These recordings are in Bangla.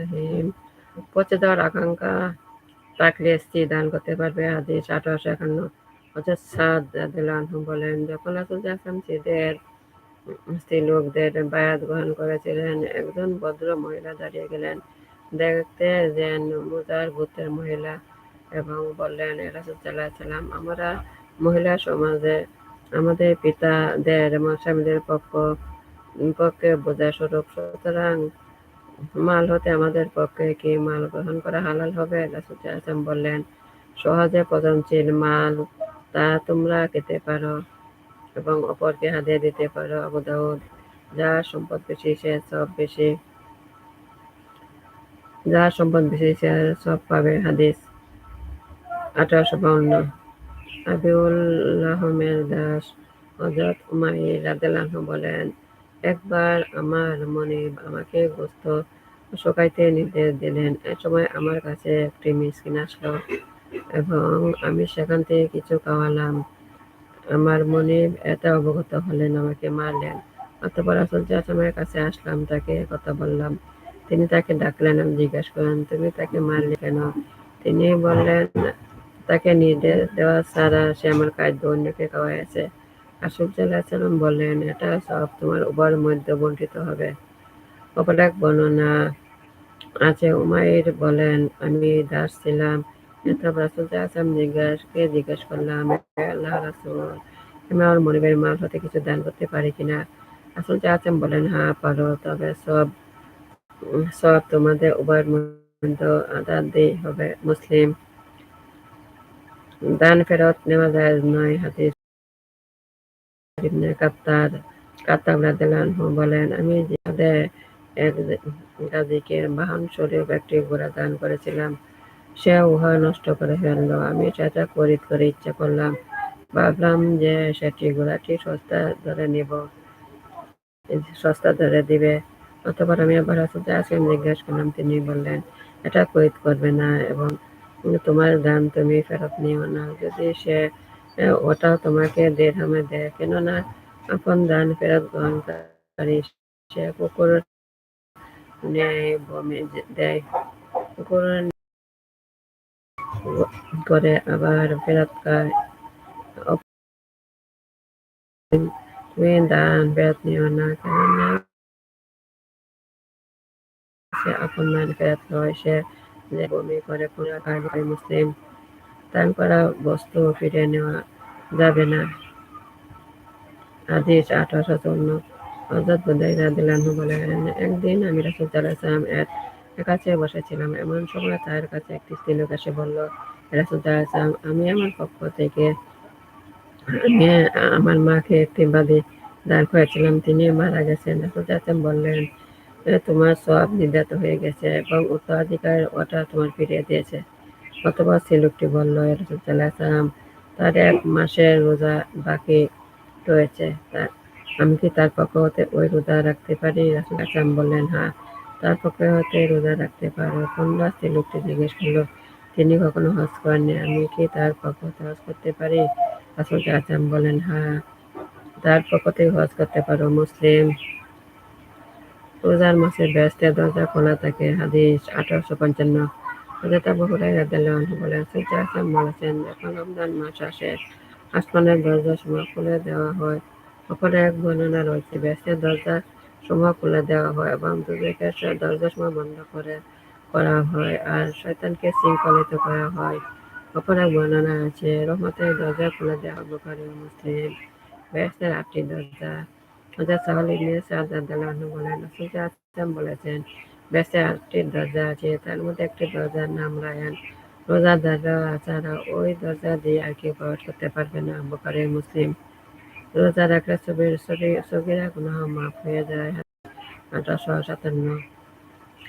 রহিম পচে যাওয়ার আকাঙ্ক্ষা থাকলে স্ত্রী দান করতে পারবে। হাদিস আঠারোশো একান্ন। হজরত সাদ বলেন, যখন রাসূল সিদের স্ত্রী লোকদের বায়াত গ্রহণ করেছিলেন, একজন ভদ্র মহিলা দাঁড়িয়ে গেলেন। দেখতে যেন মুজার গোত্রের মহিলা এবং বললেন রাসূল সাল্লাল্লাহু আলাইহি সাল্লাম আমরা মহিলা সমাজে আমাদের পিতাদের এবং স্বামীদের পক্ষ পক্ষে বোঝা স্বরূপ। সুতরাং মাল হতে আমাদের পক্ষে কি মাল গ্রহণ করা হালাল হবে? ওয়াসাল্লাম বললেন, সহজে পচনশীল মাল তা তোমরা খেতে পারো এবং অপরকে হাদিয়া দিতে পারো। আবু দাউদ যার সম্পদ বেশি সে সব বেশি যার সম্পদ বেশি সে সব পাবে। হাদিস আঠারোশো বাউন্ন। আবিউল্লাহমের দাস হজরত উমাইর রাদিয়াল্লাহু বলেন একবার আমার মনে আমাকে গোস্ত শুকাইতে নির্দেশ দিলেন। এ সময় আমার কাছে একটি মিসকিন আসলো এবং আমি সেখান থেকে কিছু খাওয়ালাম। আমার মনে এত অবগত হলেন, আমাকে মারলেন। অতপর আসল চাচামের কাছে আসলাম, তাকে কথা বললাম। তিনি তাকে ডাকলেন, আমি জিজ্ঞাসা করলেন তুমি তাকে মারলে কেন? তিনি বললেন, তাকে নির্দেশ দেওয়া ছাড়া সে আমার খাদ্য অন্যকে খাওয়াইছে আসল বললেন এটা সব তোমার উভয়ের মধ্যে বন্টিত হবে। অপর এক বর্ণনা আছে, উমাইর বলেন, আমি দাস ছিলাম। জিজ্ঞেস করলাম আল্লাহ রাসুল, আমি আমার মনিবের মাল হতে কিছু দান করতে পারি কিনা? রাসুল বলেন হ্যাঁ পারো, তবে সব সব তোমাদের উভয়ের মধ্যে আদার দিয়ে হবে, মুসলিম। দান ফেরত নেওয়া যায় নয় হাদিস ইবনে কাত্তাব বলেন, আমি জিহাদে এক গাজীকে একটি ঘোড়া দান করেছিলাম। সে উহা নষ্ট করে ফেলল। আমি ইচ্ছা করলাম। ভাবলাম যে সেটি ঘোড়াটি সস্তা ধরে নিব, সস্তা ধরে দিবে। অতপর আমি আবার আসলাম জিজ্ঞেস করলাম, তিনি বললেন, এটা খরিদ করবে না এবং তোমার দান তুমি ফেরত নিও না। যদি সে ওটাও তোমাকে দেড়হামে দেয়। কেননা আপন দান ফেরত গ্রহণকারী সে কুকুর ন্যায় বমে দেয়। কুকুর করে আবার ফেরত তুমি দান ফেরত নিও না, কেননা সে আপন দান ফেরত হয় সে বমি করে কোনো কার্যকরী মুসলিম দান করা বস্তু ফিরে নেওয়া যাবে না। হাদিস আঠারোশো চুয়ান্ন। হজরত বুদাই রাদিল্লাহু বলেন, একদিন আমি রাসুল সাল্লাম এর কাছে বসেছিলাম। এমন সময় তার কাছে একটি স্ত্রীলোক এসে বলল, রাসুল সাল্লাম আমি আমার পক্ষ থেকে, আমি আমার মাকে একটি বাদে দাঁড় করেছিলাম। তিনি মারা গেছেন। রাসুল সাল্লাম বললেন তোমার সব নির্যাত হয়ে গেছে এবং উত্তরাধিকার ওটা তোমার ফিরিয়ে দিয়েছে। অথবা সে লোকটি বলল রাসুল সাল্লাম তার এক মাসের রোজা বাকি রয়েছে। আমি কি তার পক্ষ হতে ওই রোজা রাখতে পারি? রাসুল বললেন হ্যাঁ তার পক্ষে হতে রোজা রাখতে পারো। তোমরা সে লোকটি জিজ্ঞেস করল, তিনি কখনো হজ করেননি? আমি কি তার পক্ষ হতে হজ করতে পারি? রাসুল আসলাম বলেন হ্যাঁ তার পক্ষ থেকে হজ করতে পারো। মুসলিম রোজার মাসে ব্যস্তের দরজা খোলা থাকে। হাদিস আঠারোশো পঞ্চান্ন হজরত আবু হুরায়রা রাদিয়াল্লাহু বলেন সূর্য আসলাম বলেছেন যখন রমজান মাস আসে, আসমানের দরজা সময় খুলে দেওয়া হয়। অপরে এক বর্ণনা রয়েছে ব্যস্তের দরজা সময় খুলে দেওয়া হয় এবং দুজকের দরজা সময় বন্ধ করে করা হয় আর শয়তানকে শৃঙ্খলিত করা হয়। অপর এক বর্ণনা আছে, রহমতের দরজা খুলে দেওয়া বোখারি মুসলিম। ব্যস্তের আটটি দরজা। বলেছেন বেশে আটটি দরজা আছে, তার মধ্যে একটি দরজার নাম রায়ান। রোজা দরজা ছাড়া ওই দরজা দিয়ে আর কেউ প্রবেশ করতে পারবে না, বোকারে মুসলিম। রোজা রাখলে ছবির ছবিরা গুনাহ মাফ হয়ে যায়। আঠারোশো সাতান্ন।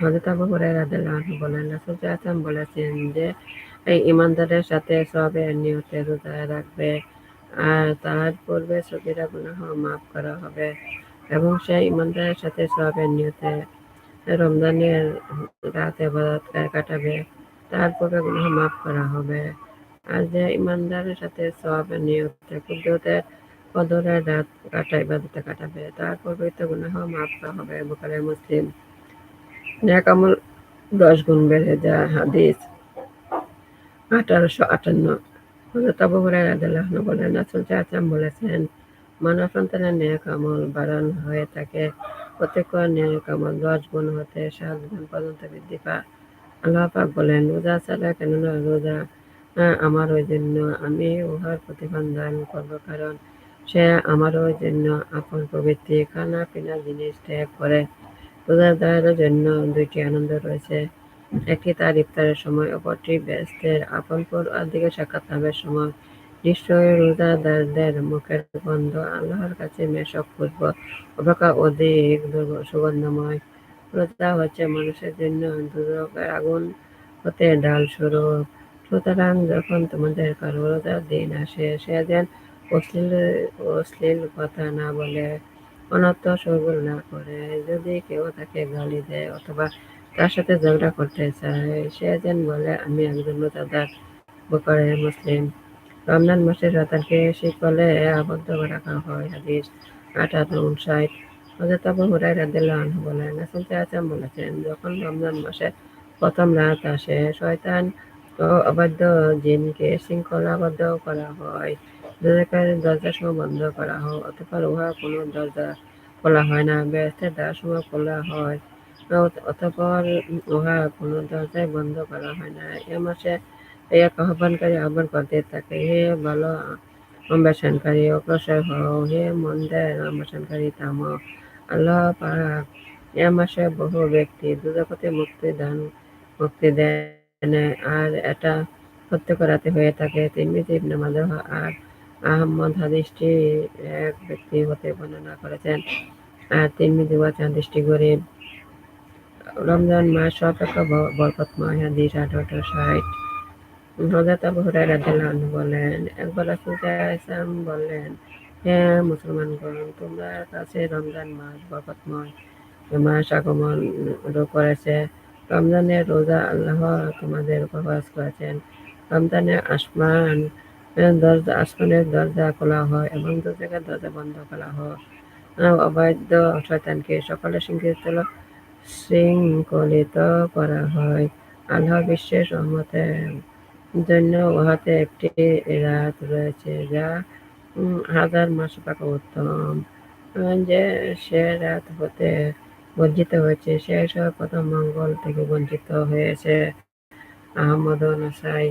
হজরত আবু বলেন, রাসূল আসলাম বলেছেন যে, এই ইমানদারের সাথে সবের নিয়তে রোজা রাখবে। আর তার পূর্বে ছবিরা গুনাহ মাফ করা হবে এবং সেই ইমানদারের সাথে সবের নিয়তে রমজানের রাতে বাদাত কাটাবে, তার পূর্বে গুনাহ মাফ করা হবে। আর যে ইমানদারের সাথে সব নিয়তে কুদরতের কদরের রাত কাটা ইবাদতে কাটাবে, তার পূর্বে তো গুনাহ মাফ করা হবে বুখারী, মুসলিম। নেক আমল দশ গুণ বেড়ে যায়। হাদিস আঠারোশো আটান্ন। হজরত আবু হুরায়রা বলেন, রাসূল চাচাম বলেছেন মানব সন্তানের নেক আমল বাড়ান হয়ে থাকে প্রত্যেক নেক আমল দশ গুণ হতে সাত গুণ পর্যন্ত বৃদ্ধি পায়। আল্লাহ পাক বলেন, রোজা ছাড়া কেননা রোজা আমার ওই জন্য আমি উহার প্রতিফল দান করব কারণ সে আমার ওই জন্য আপন প্রবৃত্তি খানা পিনা জিনিস ত্যাগ করে। রোজাদারের জন্য দুইটি আনন্দ রয়েছে। একটি তার ইফতারের সময় অপরটি ব্যস্তের আপন পর দিকে সাক্ষাৎ লাভের সময় নিশ্চয়ই রোজাদারদের মুখের গন্ধ আল্লাহর কাছে মেশক পুষ্প অপেক্ষা অধিক সুগন্ধময়। রোজা হচ্ছে মানুষের জন্য দুর্যোগের আগুন হতে ডাল স্বরূপ। সুতরাং যখন তোমাদের কারও রোজার দিন আসে, সে যেন অশ্লীল অশ্লীল কথা না বলে, অনর্থ সরগোল না করে। যদি কেউ তাকে গালি দেয় অথবা তার সাথে ঝগড়া করতে চায়। সে যেন বলে, আমি একজন রোজাদার বুখারী মুসলিম। রমজান মাসের রাতারকে শিকলে আবদ্ধ রাখা হয়। হাদিস আঠারো উনষাট হজরত আবু হুরায়রা রাদিয়াল্লাহু আনহু বলেন রাসূল সাল্লাল্লাহু বলেছেন, যখন রমজান মাসে প্রথম রাত আসে, শয়তান ও অবাধ্য জিনকে শৃঙ্খলাবদ্ধ করা হয়। দরজা সময় বন্ধ করা হয়, অতঃপর উহা কোনো দরজা খোলা হয় না ব্যস্তের দ্বার সময় খোলা হয়। অতঃপর উহা কোনো দরজায় বন্ধ করা হয় না। এ মাসে এক আহ্বানকারী আহ্বান করতে থাকে, হে ভালো অম্বেষণকারী, অগ্রসর হও। হে মন্দের অম্বেষণকারী, থাম। আল্লাহ পাক এ মাসে বহু ব্যক্তি দুজগতে মুক্তি দান, মুক্তি দেন। আর এটা সত্য করাতে হয়ে থাকে। তিরমিজি ইবনে মাজাহ আর আহমদ হাদিসটি এক ব্যক্তি হতে বর্ণনা করেছেন। আর তিরমিজি ওয়াচান দৃষ্টি গরিব রমজান মাস অপেক্ষা বরকতময় হাদিস আঠারোশো ষাট। হজরত আবু রাদিয়াল্লাহু বলেন একবার রাসূল সাল্লাল্লাহু বললেন হে মুসলমানগণ তোমার কাছে রমজান মাস বরকতময় মাস আগমন করেছে। রমজানের রোজা আল্লাহ তোমাদের উপবাস করেছেন। রমজানে আসমান দরজা আসমানের দরজা খোলা হয় এবং দরজার দরজা বন্ধ করা হয়। আহ, অবাধ্য শয়তানকে সকলে শৃঙ্খলিত শৃঙ্খলিত করা হয়। আল্লাহ বিশ্বের রহমতের জন্য উহাতে একটি রাত রয়েছে যা হাজার মাস পাকা উত্তম। যে সে রাত হতে বঞ্চিত হয়েছে, সে সব প্রথম মঙ্গল থেকে বঞ্চিত হয়েছে। আহমদ নাসাই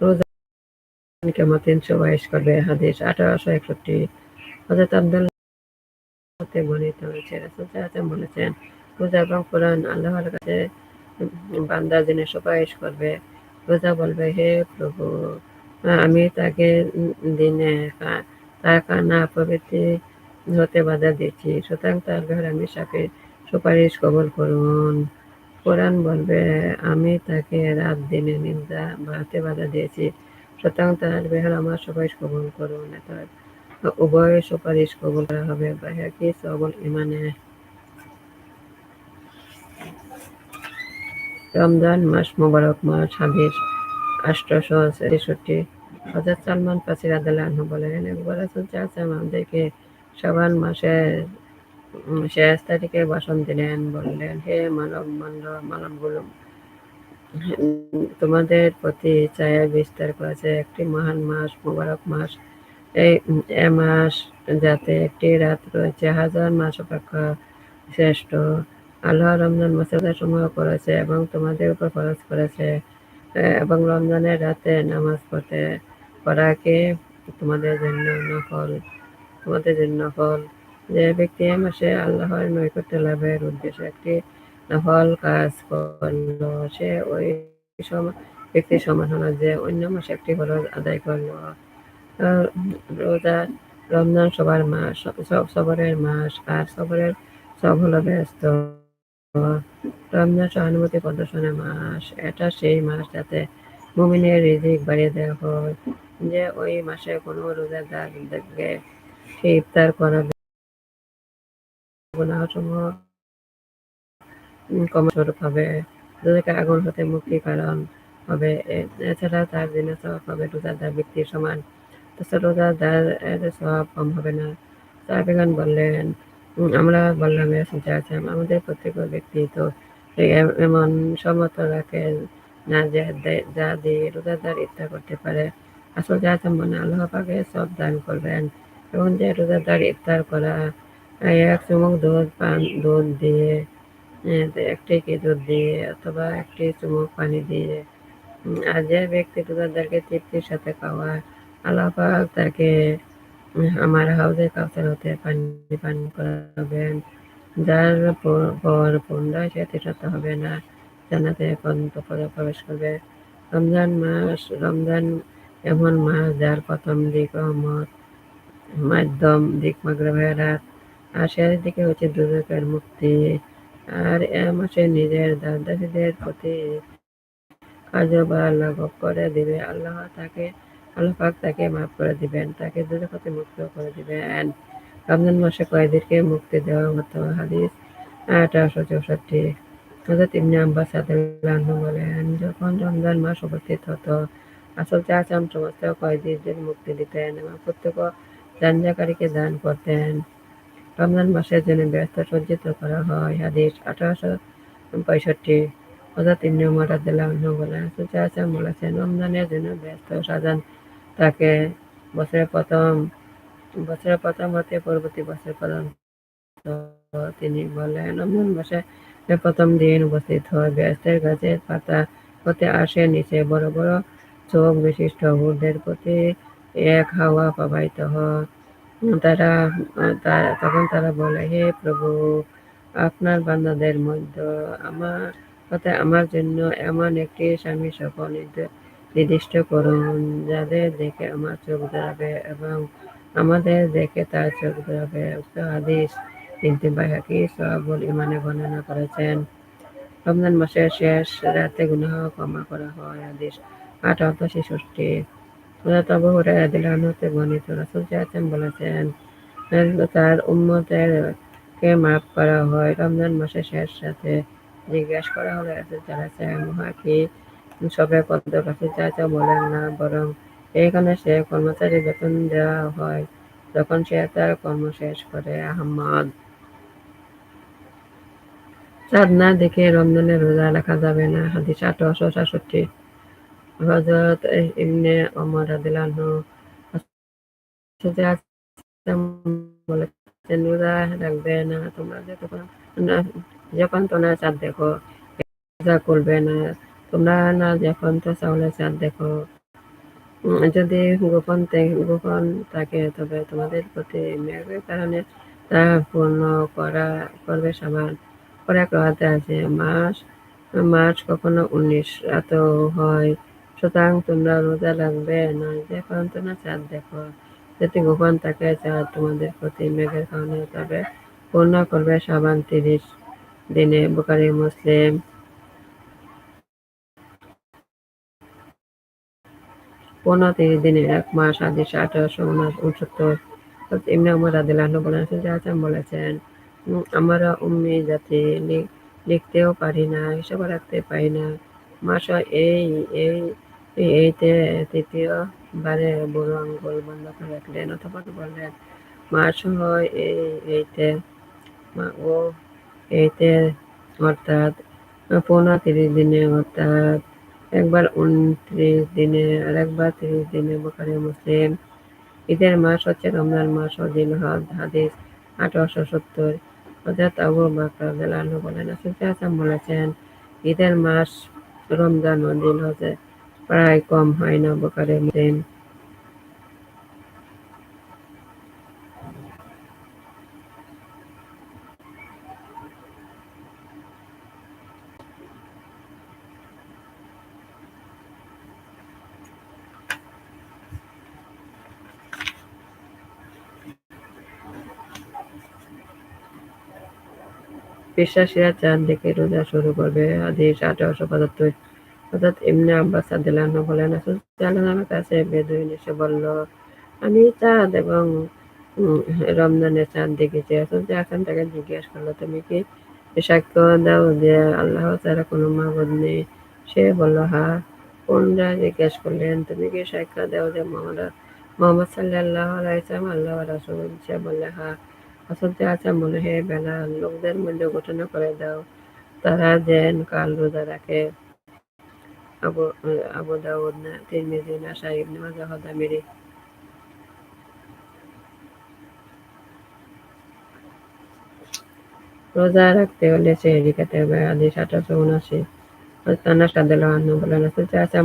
রোজা কেমন তিনশো বাইশ করবে। হাদিস আঠারোশো একষট্টি। হজরত আব্দুল্লাহ হতে বর্ণিত হয়েছে রাসূল সাল্লাল্লাহু বলেছেন, রোজা এবং কোরআন আল্লাহর কাছে বান্দার জন্য সুপারিশ করবে। রোজা বলবে, হে প্রভু, আমি তাকে দিনে তার কান্না প্রভৃতি হতে বাধা দিচ্ছি। সুতরাং তার ঘর আমি সাথে সুপারিশ কবল করুন। কোরআন বলবে, আমি তাকে রাত দিনে নিন্দা বাড়াতে বাধা দিয়েছি। সুতরাং তার বেহার আমার সুপারিশ কবল করুন। অর্থাৎ উভয় সুপারিশ কবল করা হবে। বাহাকি সবল ইমানে। রমজান মাস মোবারক মাস হাদিস আষ্টশো ছেষট্টি। সালমান বলেন একবার আমাদেরকে শাবান মাসের শেষ তারিখে ভাষণ দিলেন, বললেন, হে মানব মানব মানবগুলো তোমাদের প্রতি ছায়া বিস্তার করেছে একটি মহান মাস, মোবারক মাস। মাস যাতে একটি রাত রয়েছে, হাজার মাস অপেক্ষা শ্রেষ্ঠ। আল্লাহ রমজান মাসের সময় করেছে এবং তোমাদের উপর খরচ করেছে। এবং রমজানের রাতে নামাজ পড়তে পড়াকে তোমাদের জন্য নফল, তোমাদের জন্য নফল। যে ব্যক্তি এ মাসে আল্লাহর নৈকট্য লাভের উদ্দেশ্যে একটি নফল কাজ করল, সে ওই ব্যক্তির সমান হলো যে অন্য মাসে একটি ফরজ আদায় করল। রোজা, রমজান সবার মাস, সব, সবরের মাস, আর সবরের সব হলো ব্যস্ত। রমজান সহানুভূতি প্রদর্শনের মাস, এটা সেই মাস যাতে মুমিনের রিজিক বাড়িয়ে দেওয়া হয়, যে ওই মাসে কোনো রোজাদার দেখবে সে ইফতার করাবে গুনাহসমূহ কম স্বরূপ হবে যাদেরকে আগুন হতে মুক্তি কারণ হবে। এছাড়া তার দিনে হবে রোজাদার ব্যক্তির সমান তো রোজাদার সব কম হবে না। সাহেবান বললেন আমরা বললাম আছেন আমাদের প্রত্যেক ব্যক্তি তো এমন সমত রাখে না যে যা দিয়ে রোজাদার ইফতার করতে পারে। আসল যা মনে আল্লাহ পাকে সব দান করবেন। এবং যে রোজাদার ইফতার করা এক চুমুক দুধ, পান, দুধ দিয়ে একটি কি দুধ দিয়ে অথবা একটি চুমুক পানি দিয়ে আর যে ব্যক্তি রোজাদারকে তৃপ্তির সাথে খাওয়া আল্লাহ পাক তাকে আমার হাউজে কাউসার হতে পানি, পান করাবেন। যার পর পুনরায় সে তৃষার্ত হবে না জানাতে পর্যন্ত প্রবেশ করবে। রমজান মাস, রমজান এমন মাস যার প্রথম দিক মত মাধ্যম দিক মাগরবের রাত, আর শেষ দিকে হচ্ছে দুজকের মুক্তি। আর এ মাসে নিজের দাদাদের প্রতি কাজ বা লাঘব করে দিবে আল্লাহ তাকে। আল্লাহ পাক তাকে মাফ করে দিবেন, তাকে দুজকতে মুক্ত করে দিবেন। রমজান মাসে কয়েদিরকে মুক্তি দেওয়া হতো হাদিস আঠারোশো চৌষট্টি। হজরত ইবনে আব্বাস আদাল্লাহু বলেন, যখন রমজান মাস উপস্থিত হতো, আসল চাচাম সমস্ত কয়েদিদের মুক্তি দিতেন এবং প্রত্যেক জানজাকারীকে দান করতেন। রমজান মাসের জন্য ব্যস্ত সজ্জিত করা হয়। হাদিস আঠারোশো পঁয়ষট্টি। হজরত ইবনে উমর রাদিয়াল্লাহু বলেন, আসল চাচাম বলেছেন, রমজানের জন্য ব্যস্ত সাজান তাকে বছরের প্রথম বছরের প্রথম হতে পরবর্তী বছর পর্যন্ত তিনি বললেন রমজান মাসে প্রথম দিন উপস্থিত হয়। ব্যস্তের গাছের পাতা হতে আসে নিচে। বড় বড় চোখ বিশিষ্ট হুরদের প্রতি এক হাওয়া প্রবাহিত হয়। তারা তখন তারা বলে, হে প্রভু, আপনার বান্দাদের মধ্যে আমার হতে আমার জন্য এমন একটি স্বামী সকল নির্দিষ্ট করুন, যাদের দেখে আমার চোখ ধরাবে এবং আমাদের দেখে তার চোখ ধরাবে। উক্ত হাদিস কিন্তু বাইহাকি সবল ইমানে বর্ণনা করেছেন। রমজান মাসের শেষ রাতে গুনাহ ক্ষমা করা হয়, হাদিস আঠারো ছেষট্টি। তবু হতে বর্ণিত রাসুল চাচ্ছেন বলেছেন তার উম্মতের কে মাফ করা হয়। রমজান মাসের শেষ সাথে জিজ্ঞাসা করা হলো রাসুল চালাচ্ছেন মহা কি সবে পদ রাসুল চাচা বলেন না, বরং এইখানে সে কর্মচারী বেতন দেওয়া হয়, যখন সে তার কর্ম শেষ করে। আহম্মদ। চাঁদ দেখে রমজানের রোজা রাখা যাবে না। হাদিস আঠারোশো সাতষট্টি। হজরত ওমর রাদিয়াল্লাহু বলেছেন, রোজা রাখবে না। তোমরা যখন তোমরা চাঁদ দেখো রোজা করবে না। তোমরা না যখন তো চাউলের চাঁদ দেখো যদি গোপন গোপন থাকে, তবে তোমাদের প্রতি মেঘের কারণে তা পূর্ণ করা, করবে সামান। পরে কথাতে আছে, মাস মাস কখনো উনিশ এত হয়। সুতরাং তোমরা রোজা লাগবে না যখন তোমরা চাঁদ দেখো। যদি গোপন থাকে, চাঁদ তোমাদের প্রতি মেঘের কারণে তবে পূর্ণ করবে সাবান তিরিশ দিনে। বুকারি মুসলিম পনেরো দিনে এক মাস আদি আঠারোশো উনসত্তর। ইমনি উমর আদিল্লাহ বলেছেন যে বলেছেন। আমরা উম্মি জাতি লিখতেও পারি না, হিসাব রাখতে পারি না। মাস এই এই, এইতে তৃতীয় বারে বুড়ো আঙ্গুল বন্ধ করে রাখলেন, অথবা বললেন? মাস হয় এই, এইতে ও, এইতে, অর্থাৎ পনেরো তিরিশ দিনে অর্থাৎ একবার উনত্রিশ দিনে আর একবার তিরিশ দিনে বোখারি মুসলিম। ঈদের মাস হচ্ছে রমজান মাস ও দিন হাদিস আঠারোশো সত্তর। হজরত আবু বাকর বলেন বলেন হাসান বলেছেন, ঈদের মাস রমজান ও দিন হচ্ছে প্রায় কম হয় না বোখারি মুসলিম। বিশ্বাসীরা চাঁদ দেখে রোজা শুরু করবে। হাদিস আঠারোশো পঁচাত্তর। অর্থাৎ এমনি আব্বাস আদিল্লাহ বলেন আমার কাছে বেদুইন এসে বলল, আমি চাঁদ এবং রমজানের চাঁদ দেখেছি। আসল এখন তাকে জিজ্ঞেস করল, তুমি কি সাক্ষ্য দাও যে আল্লাহ তারা কোনো মাবদ নেই? সে বলল, হা। পুনরায় জিজ্ঞেস করলেন, তুমি কি সাক্ষাৎ দেও যে মোহাম্মদ মোহাম্মদ সাল্লাহ আল্লাহ রাসুল? সে বললে হ্যাঁ আসলতে আছে মনে হে বেলা লোকদের মধ্যে ঘটনা করে দাও। তারা যেন কাল রোজা রাখে। আবু আবু দাউদ তিরমিজি রোজা রাখতে হলে সেহরি খেতে আদিস আঠারোশো, উনআশি সাল্লাল্লাহু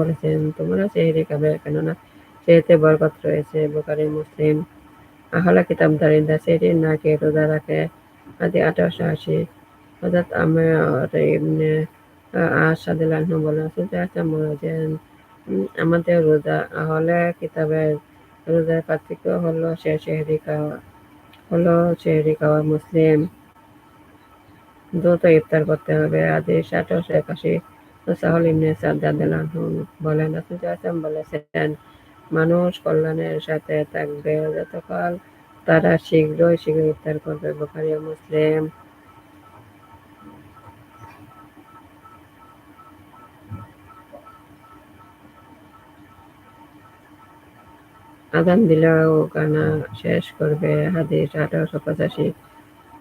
বলেছেন, তোমরা সেহরি খাবে কেননা সেহেতে বরকত রয়েছে বুখারী মুসলিম। আহলা কিতাবধারীরা সেহরি না খেয়ে রোজা রাখে আদি আঠারোশো আশি। হযরত আমর ইবনে আস রাদিয়াল্লাহু আনহু বলেন রাসূল সাল্লাল্লাহু বলেছেন আমাদের রোজা আহলে কিতাবের রোজার পার্থক্য হলো সে সেহরি খাওয়া, হলো সেহরি খাওয়া মুসলিম। দ্রুত ইফতার করতে হবে। আদেশ আঠারোশো একাশি, সাহল ইবনে সাদ্দাদু বলেন রাসুল বলেছেন মানুষ কল্যাণের সাথে থাকবে যতকাল তারা শীঘ্রই শীঘ্র ইফতার করবে, বোখারি মুসলিম। আদান দিলেও গানা শেষ করবে, হাদিস আঠারোশো পঁচাশি।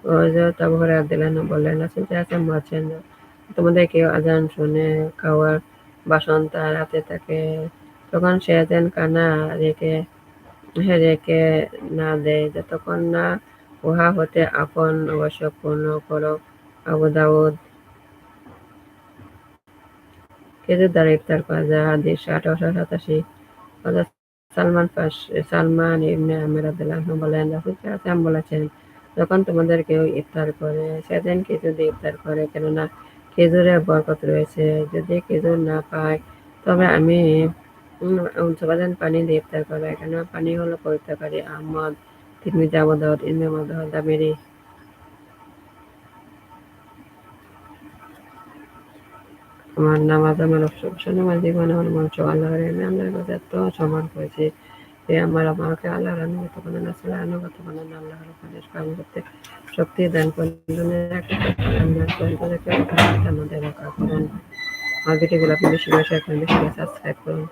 হযরত আবু হুরায়রা বললেন, রাসূল সাল্লাল্লাহু বলছেন, তোমাদের কেউ আজান শুনে খাওয়ার বাসন তার হাতে থাকে তখন সে যেন কানা রেখে রেখে না দেয়, যতক্ষণ না উহা হতে আপন অবশ্য পূর্ণ করো আবু দাউদ দ্বারা ইফতার করা যায় হাদিস আঠারোশো সাতাশি সালমান ফাস, সালমান ইবনে আমির রাদিয়াল্লাহু বলেন সাল্লাল্লাহু বলেছেন, যখন তোমাদের কেউ ইফতার করে, সেদিন খেজুর দিয়ে ইফতার করে, কেননা খেজুরে বরকত রয়েছে। যদি খেজুর না পায়, তবে আমি সবাদিন পানি ইফতার করে। কেন পানি হলো পবিত্রকারী আহমদ তিরমিজি আবু দাউদ ইলমে মাদহ দামেরি। আমার নামাজ আমার অবসর নামাজ জীবন আমার মন আল্লাহর আমি আল্লাহর কাছে এত সমান করেছি যে আমার আমাকে আল্লাহর আনুগত করেন আসলে আনুগত করেন আল্লাহর উপদেশ পালন করতে শক্তি দান করুন রক্ষা করুন আমার ভিডিওগুলো আপনি বেশি বেশি বেশি সাবস্ক্রাইব করুন।